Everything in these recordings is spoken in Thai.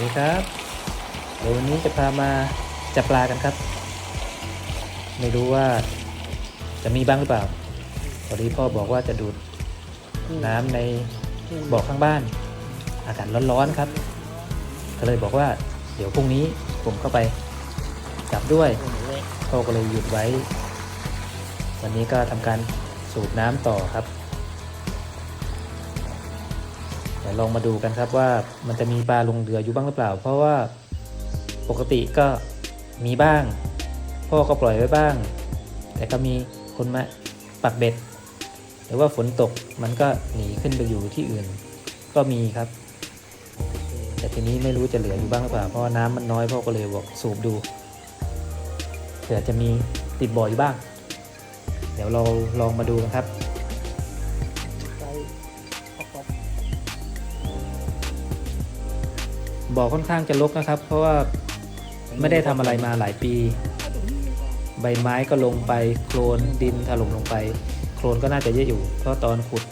วัสดีครับเดี๋ยววันนี้จะพามาจับปลากันครับ ไม่รู้ว่าจะมีบ้างหรือเปล่าพอดีพ่อบอกว่าจะดูดน้ำในบ่อข้างบ้าน อากาศร้อนๆครับ ก็เลยบอกว่าเดี๋ยวพรุ่งนี้ผมเข้าไปจับด้วยพ่อก็เลยหยุดไว้ วันนี้ก็ทำการสูบน้ำต่อครับ ดี๋ยวลองมาดูกันครับว่ามันจะมีปลาลงเรืออยู่บ้างหรือเปล่า เพราะว่าปกติก็มีบ้าง พ่อก็ปล่อยไว้บ้าง แต่ก็มีคนมาปักเบ็ดหรือว่าฝนตกมันก็หนีขึ้นไปอยู่ที่อื่น ก็มีครับ แต่ทีนี้ไม่รู้จะเหลืออยู่บ้างหรือเปล่าเพราะน้ำมันน้อยพ่อก็เลยบอกสูบดูเผื่อจะมีติดบ่ออยู่บ้าง เดี๋ยวเราลองมาดูกันครับ บ่อค่อนข้างจะรกนะครับ เพราะว่าไม่ได้ทำอะไรมาหลายปี ใบไม้ก็ลงไปโคลนดินถล่มลงไป โคลนก็น่าจะเยอะอยู่ เพราะตอนขุด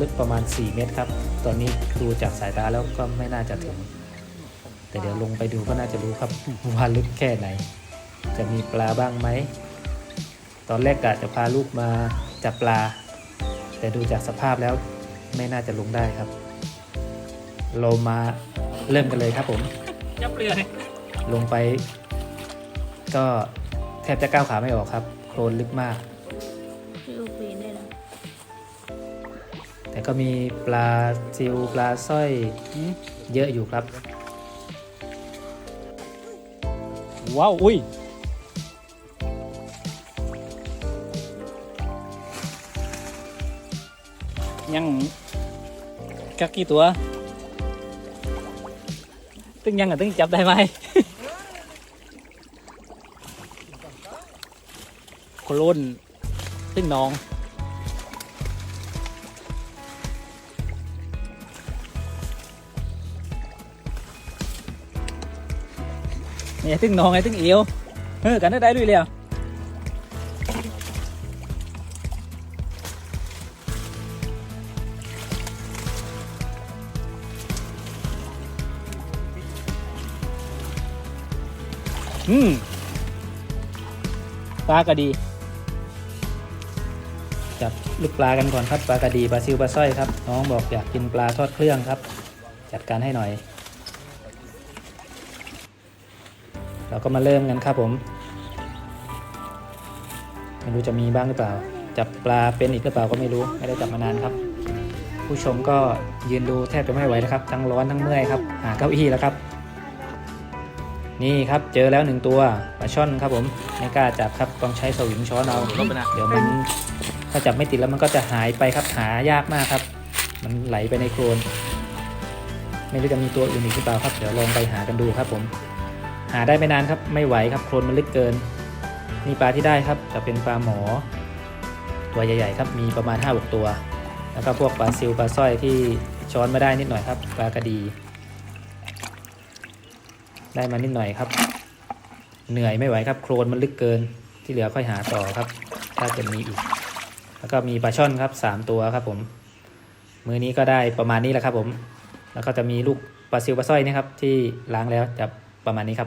ลึกประมาณ 4 เมตรครับ ตอนนี้ดูจากสายตาแล้วก็ไม่น่าจะถึง แต่เดี๋ยวลงไปดูก็น่าจะรู้ครับว่าลึกแค่ไหน จะมีปลาบ้างไหม ตอนแรกกะจะพาลูกมาจับปลา แต่ดูจากสภาพแล้วไม่น่าจะลงได้ครับ เรามา เริ่มกันเลยครับผมจับเรือเลยลงไป ก็แทบจะก้าวขาไม่ออกครับ โคลนลึกมากพี่ลูกปีนได้แล้วแต่ก็มีปลาซิวปลาสร้อยเยอะอยู่ครับ ว้าว อุ้ย ยังกักกี่ตัว ตึงยังอะตึงจับได้ไหมโคโลนตึงน้องเนี่ยตึงน้องไงตึงเอวเฮ้อกันได้ด้วยเลยอะ อืมปลากระดี จับลูกปลากันก่อนครับปลากระดีปลาซิวปลาสร้อยครับ น้องบอกอยากกินปลาทอดเครื่องครับ จัดการให้หน่อย เราก็มาเริ่มกันครับผมไม่รู้จะมีบ้างหรือเปล่า จับปลาเป็นอีกหรือเปล่าก็ไม่รู้ไม่ได้จับมานานครับ ผู้ชมก็ยืนดูแทบจะไม่ไหวนะครับ ทั้งร้อนทั้งเมื่อยครับ หาเก้าอี้แล้วครับ นี่ครับเจอแล้วหนึ่งตัวปลาช่อนครับผมไม่กล้าจับครับต้องใช้สวิงช้อนเอาลบไปนะเดี๋ยวมันถ้าจับไม่ติดแล้วมันก็จะหายไปครับหายากมากครับ มันไหลไปในโคลนไม่รู้จะมีตัวอื่นอีกหรือเปล่าครับ เดี๋ยวลองไปหากันดูครับผม หาได้ไม่นานครับไม่ไหวครับโคลนมันลึกเกินนี่ปลาที่ได้ครับจะเป็นปลาหมอ ตัวใหญ่ๆครับมีประมาณ5้าตัว แล้วก็พวกปลาซิวปลาสร้อยที่ช้อนไม่ได้นิดหน่อยครับปลากระดี ได้มานิดหน่อยครับ เหนื่อยไม่ไหวครับ โครนมันลึกเกิน ที่เหลือค่อยหาต่อครับ ถ้าจะมีอีก แล้วก็มีปลาช่อนครับสามตัวครับผม มือนี้ก็ได้ประมาณนี้แหละครับผม แล้วก็จะมีลูกปลาซิวปลาสร้อยนี่ครับที่ล้างแล้วจะประมาณนี้ครับ